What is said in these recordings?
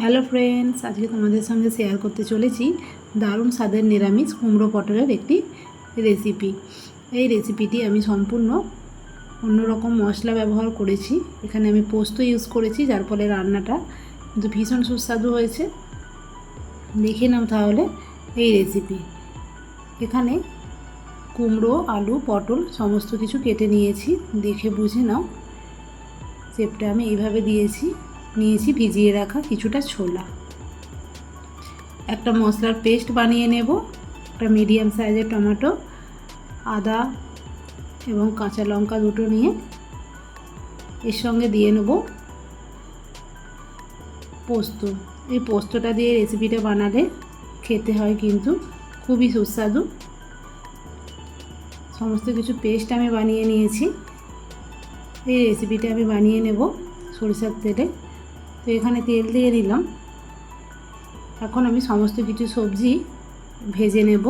Hello friends, আজকে তোমাদের সঙ্গে শেয়ার করতে চলেছি দারুণ স্বাদের নিরামিষ কুমড়ো পটলের একটি রেসিপি এই রেসিপিটি আমি সম্পূর্ণ অন্যরকম মশলা ব্যবহার করেছি। এখানে আমি পোস্ত ইউজ করেছি, যার ফলে রান্নাটা কিন্তু ভীষণ সুস্বাদু হয়েছে। দেখে নাও তাহলে এই রেসিপি এখানে কুমড়ো, আলু, পটল সমস্ত কিছু কেটে নিয়েছি। দেখে বুঝে নাও চেপটা আমি এইভাবে দিয়েছি। নিয়েছি, ভিজিয়ে রাখা কিছুটা ছোলা। একটা মশলার পেস্ট বানিয়ে নেব, একটা মিডিয়াম সাইজের টমেটো, আদা এবং কাঁচা লঙ্কা দুটো নিয়ে এর সঙ্গে দিয়ে নেব পোস্ত। এই পোস্তটা দিয়ে রেসিপিটা বানালে খেতে হয় কিন্তু খুবই সুস্বাদু। সমস্ত কিছু পেস্ট আমি বানিয়ে নিয়েছি। এই রেসিপিটা আমি বানিয়ে নেব সরিষার তেলে। তো এখানে তেল দিয়ে দিলাম। এখন আমি সমস্ত কিছু সবজি ভেজে নেব।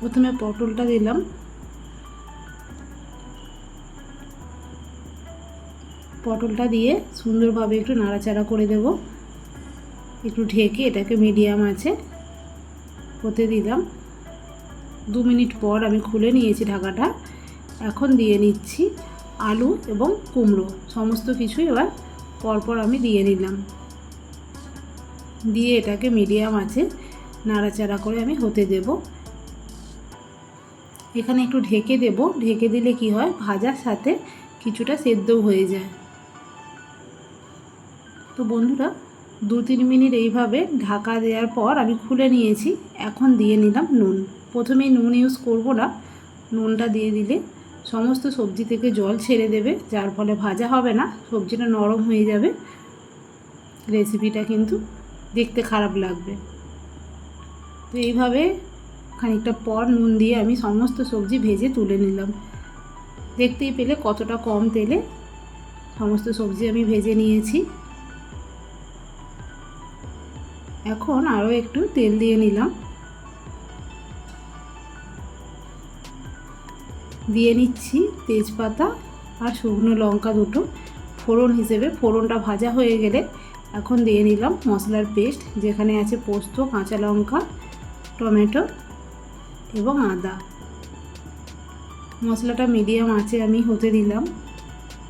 প্রথমে পটলটা দিলাম। পটলটা দিয়ে সুন্দরভাবে একটু নাড়াচাড়া করে দেব। একটু ঢেকে এটাকে মিডিয়াম আছে হতে দিলাম। দু মিনিট পর আমি খুলে নিয়েছি ঢাকাটা। এখন দিয়ে নিচ্ছি। আলু এবং কুমড়ো, সমস্ত কিছু এবার পরপর আমি দিয়ে নিলাম। দিয়ে এটাকে মিডিয়াম আছে, নাড়াচাড়া করে আমি হতে দেব। এখানে একটু ঢেকে দেব। ঢেকে দিলে কি হয়? ভাজার সাথে কিছুটা সেদ্ধও হয়ে যায়। তো বন্ধুরা, দু তিন মিনিট এইভাবে ঢাকা দেওয়ার পর আমি খুলে নিয়েছি। এখন দিয়ে নিলাম নুন। প্রথমেই নুন ইউজ করব না। নুনটা দিয়ে দিলে সমস্ত সবজি থেকে জল ছেড়ে দেবে, যার ফলে ভাজা হবে না, সবজিটা নরম হয়ে যাবে। রেসিপিটা কিন্তু দেখতে খারাপ লাগবে। তো এইভাবে খানিকটা পর নুন দিয়ে আমি সমস্ত সবজি ভেজে তুলে নিলাম। দেখতেই পেলে কতটা কম তেলে সমস্ত সবজি আমি ভেজে নিয়েছি। এখন আরও একটু তেল দিয়ে নিলাম। দিয়ে নিচ্ছি তেজপাতা আর শুকনো লঙ্কা দুটো। ফোড়ন হিসেবে ফোড়নটা ভাজা হয়ে গেলে এখন দিয়ে নিলাম মশলার পেস্ট, যেখানে আছে পোস্ত, কাঁচা লঙ্কা, টমেটো এবং আদা। মশলাটা মিডিয়াম আছে আমি হতে দিলাম।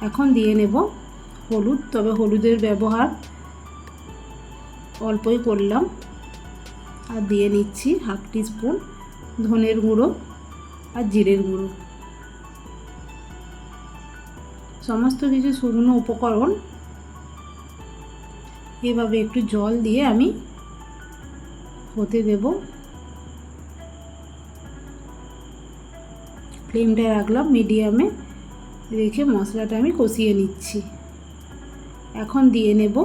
এখন দিয়ে নেব হলুদ, তবে হলুদের ব্যবহার অল্পই করলাম। আর দিয়ে নিচ্ছি হাফ টিস্পুন ধনের গুঁড়ো আর জিরের গুঁড়ো। সমস্ত কিছু শুকনো উপকরণ এভাবে একটু জল দিয়ে আমি হতে দেব। ফ্লেমটা রাখলাম, মিডিয়ামে রেখে মশলাটা আমি কষিয়ে নিচ্ছি। এখন দিয়ে নেব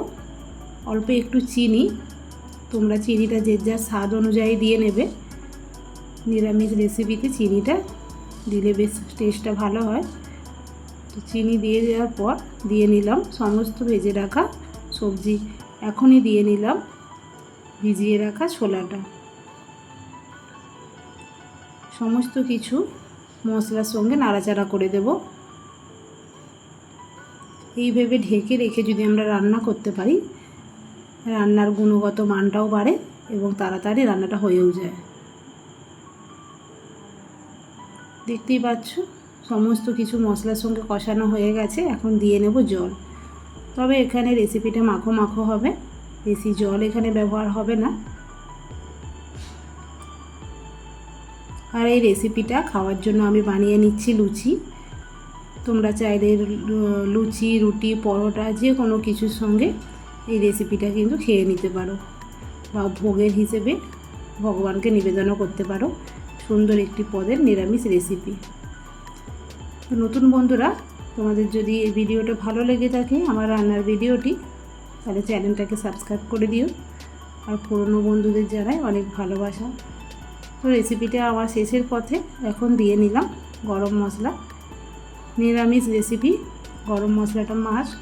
অল্প একটু চিনি। তোমরা চিনিটা যে যার স্বাদ অনুযায়ী দিয়ে নেবে। নিরামিষ রেসিপিতে চিনিটা দিলে বেশ টেস্টটা ভালো হয়। তো চিনি দিয়ে দেওয়ার পর দিয়ে নিলাম সমস্ত ভেজে রাখা সবজি। এখনই দিয়ে নিলাম ভিজিয়ে রাখা ছোলাটা। সমস্ত কিছু মশলার সঙ্গে নাড়াচাড়া করে দেব। এইভাবে ঢেকে রেখে যদি আমরা রান্না করতে পারি, রান্নার গুণগত মানটাও বাড়ে এবং তাড়াতাড়ি রান্নাটা হয়েও যায়। দেখতেই পাচ্ছ? সমস্ত কিছু মশলার সঙ্গে কষানো হয়ে গেছে, এখন দিয়ে নেব জল। তবে এখানে রেসিপিটা মাখো মাখো হবে। বেশি জল এখানে ব্যবহার হবে না। আর এই রেসিপিটা খাওয়ার জন্য আমি বানিয়ে নিচ্ছি লুচি। তোমরা চাইলে লুচি, রুটি, পরোটা যে কোনো কিছুর সঙ্গে এই রেসিপিটা কিন্তু খেয়ে নিতে পারো। বা ভোগের হিসেবে ভগবানকে নিবেদনও করতে পারো। সুন্দর একটি পদের নিরামিষ রেসিপি তো নতুন বন্ধুরা, তোমাদের যদি এই ভিডিওটা ভালো লেগে থাকে, আমার রান্নার ভিডিওটি, তাহলে চ্যানেলটাকে সাবস্ক্রাইব করে দিও। আর পুরনো বন্ধুদের জানাই অনেক ভালোবাসা। তো রেসিপিটা আমার শেষের পথে এখন দিয়ে নিলাম গরম মশলা। নিরামিষ রেসিপি গরম মশলাটা মাস্ট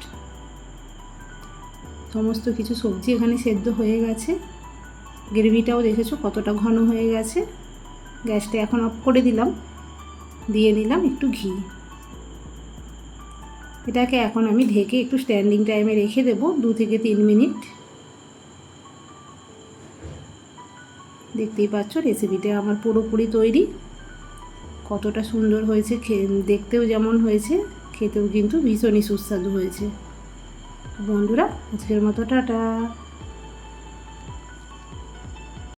সমস্ত কিছু সবজি এখানে সেদ্ধ হয়ে গেছে। গ্রেভিটাও দেখেছ কতটা ঘন হয়ে গেছে। গ্যাসটা এখন অফ করে দিলাম। দিয়ে নিলাম একটু ঘি। এটাকে এখন আমি ঢেকে একটু স্ট্যান্ডিং টাইমে রেখে দেব, দু থেকে তিন মিনিট। দেখতেই পাচ্ছ রেসিপিটা আমার পুরোপুরি তৈরি। কতটা সুন্দর হয়েছে দেখতেও যেমন হয়েছে, খেতেও কিন্তু ভীষণই সুস্বাদু হয়েছে। বন্ধুরা, আজকের মতো টাটা।